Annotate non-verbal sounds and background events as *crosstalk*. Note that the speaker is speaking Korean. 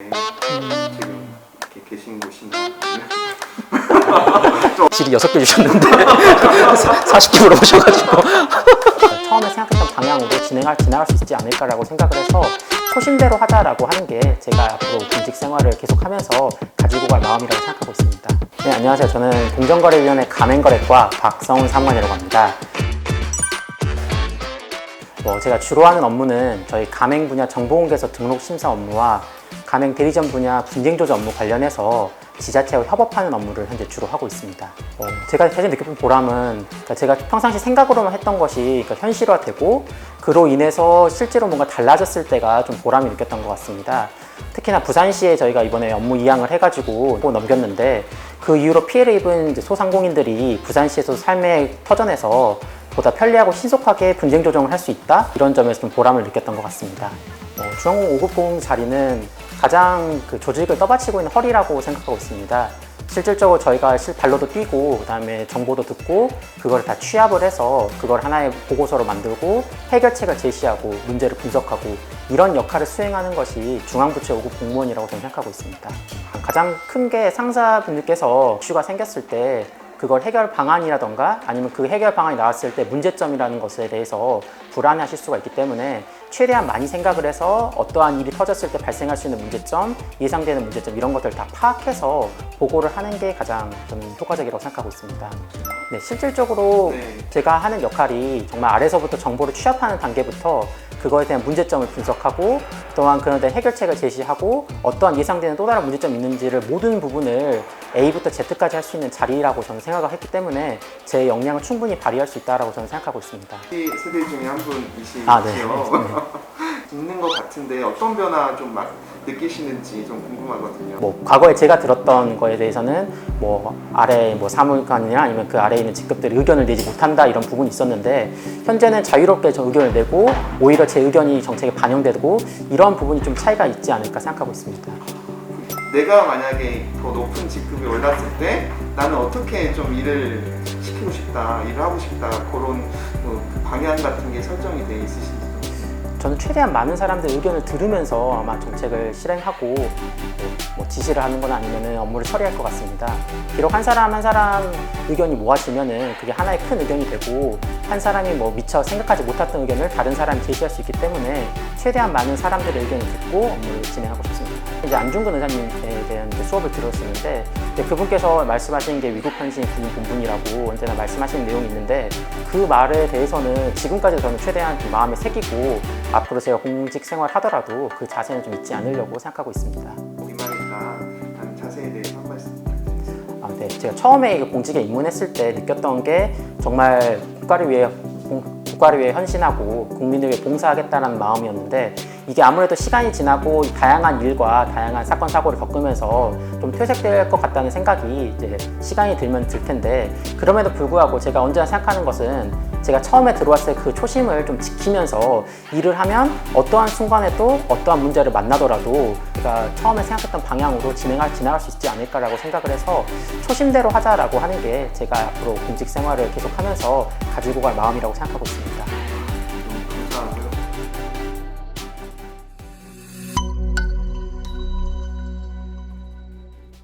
지금 이렇게 계신 곳인가요? 질이 6개 주셨는데 *laughs* 40개 물어보셔가지고 처음에 생각했던 방향으로 진행할, 진행할 수 있지 않을까라고 생각을 해서 초심대로 하자라고 하는 게 제가 앞으로 공직 생활을 계속하면서 가지고 갈 마음이라고 생각하고 있습니다. 네, 안녕하세요. 저는 공정거래위원회 가맹거래과 박성훈 사무관이라고 합니다. 뭐 제가 주로 하는 업무는 저희 가맹 분야 정보공개서 등록 심사 업무와 가맹 대리점 분야 분쟁 조정 업무 관련해서 지자체와 협업하는 업무를 현재 주로 하고 있습니다. 어, 제가 사실 느껴본 보람은 그러니까 제가 평상시 생각으로만 했던 것이 그러니까 현실화되고 그로 인해서 실제로 뭔가 달라졌을 때가 좀 보람이 느꼈던 것 같습니다. 특히나 부산시에 저희가 이번에 업무 이양을 해가지고 넘겼는데 그 이후로 피해를 입은 소상공인들이 부산시에서 삶의 터전에서 보다 편리하고 신속하게 분쟁 조정을 할 수 있다 이런 점에서 좀 보람을 느꼈던 것 같습니다. 어, 중앙공 5급공 자리는 가장 그 조직을 떠받치고 있는 허리라고 생각하고 있습니다. 실질적으로 저희가 실 발로도 뛰고 그다음에 정보도 듣고 그걸 다 취합을 해서 그걸 하나의 보고서로 만들고 해결책을 제시하고 문제를 분석하고 이런 역할을 수행하는 것이 중앙부처 5급 공무원이라고 저는 생각하고 있습니다. 가장 큰 게 상사분들께서 이슈가 생겼을 때 그걸 해결 방안이라던가 아니면 그 해결 방안이 나왔을 때 문제점이라는 것에 대해서 불안해하실 수가 있기 때문에 최대한 많이 생각을 해서 어떠한 일이 터졌을 때 발생할 수 있는 문제점, 예상되는 문제점 이런 것들을 다 파악해서 보고를 하는 게 가장 저는 효과적이라고 생각하고 있습니다. 네, 실질적으로 네. 제가 하는 역할이 정말 아래서부터 정보를 취합하는 단계부터 그거에 대한 문제점을 분석하고 또한 그런 데 해결책을 제시하고 어떠한 예상되는 또 다른 문제점이 있는지를 모든 부분을 A부터 Z까지 할 수 있는 자리라고 저는 생각을 했기 때문에 제 역량을 충분히 발휘할 수 있다고 저는 생각하고 있습니다. 이 세대 중에 한 분이시죠. 아, 네. *laughs* 있는 것 같은데 어떤 변화 좀 막 느끼시는지 좀 궁금하거든요. 뭐 과거에 제가 들었던 거에 대해서는 뭐 아래 뭐 사무관이나 아니면 그 아래에 있는 직급들이 의견을 내지 못한다 이런 부분이 있었는데 현재는 자유롭게 저 의견을 내고 오히려 제 의견이 정책에 반영되고 이런 부분이 좀 차이가 있지 않을까 생각하고 있습니다. 내가 만약에 더 높은 직급에 올랐을 때 나는 어떻게 좀 일을 시키고 싶다, 일을 하고 싶다 그런 뭐 방향 같은 게 설정이 돼 있으신지. 저는 최대한 많은 사람들 의견을 들으면서 아마 정책을 실행하고 뭐, 뭐 지시를 하는 건 아니면 업무를 처리할 것 같습니다. 비록 한 사람 한 사람 의견이 모아지면은 그게 하나의 큰 의견이 되고 한 사람이 뭐 미처 생각하지 못했던 의견을 다른 사람이 제시할 수 있기 때문에 최대한 많은 사람들의 의견을 듣고 업무를 진행하고 싶습니다. 이제 안중근 의사님에 대한 수업을 들었었는데 그분께서 말씀하신 게 위국 헌신 군인 본분이라고 언제나 말씀하시는 내용이 있는데 그 말에 대해서는 지금까지 저는 최대한 좀 마음에 새기고 앞으로 제가 공직 생활 하더라도 그 자세는 좀 잊지 않으려고 생각하고 있습니다. 이만이다 하는 자세에 대해서 한 말씀 부탁드립니다. 아, 네. 제가 처음에 이 공직에 입문했을 때 느꼈던 게 정말 국가를 위해 공- 국가를 위해 헌신하고 국민을 위해 봉사하겠다는 마음이었는데 이게 아무래도 시간이 지나고 이 다양한 일과 다양한 사건 사고를 겪으면서 좀 퇴색될 것 같다는 생각이 이제 시간이 들면 들 텐데 그럼에도 불구하고 제가 언제나 생각하는 것은 제가 처음에 들어왔을 때그 초심을 좀 지키면서 일을 하면 어떠한 순간에도 어떠한 문제를 만나더라도 제가 처음에 생각했던 방향으로 진행할 지나갈 수 있지 않을까라고 생각을 해서 초심대로 하자라고 하는 게 제가 앞으로 공직 생활을 계속하면서 가지고 갈 마음이라고 생각하고 있습니다.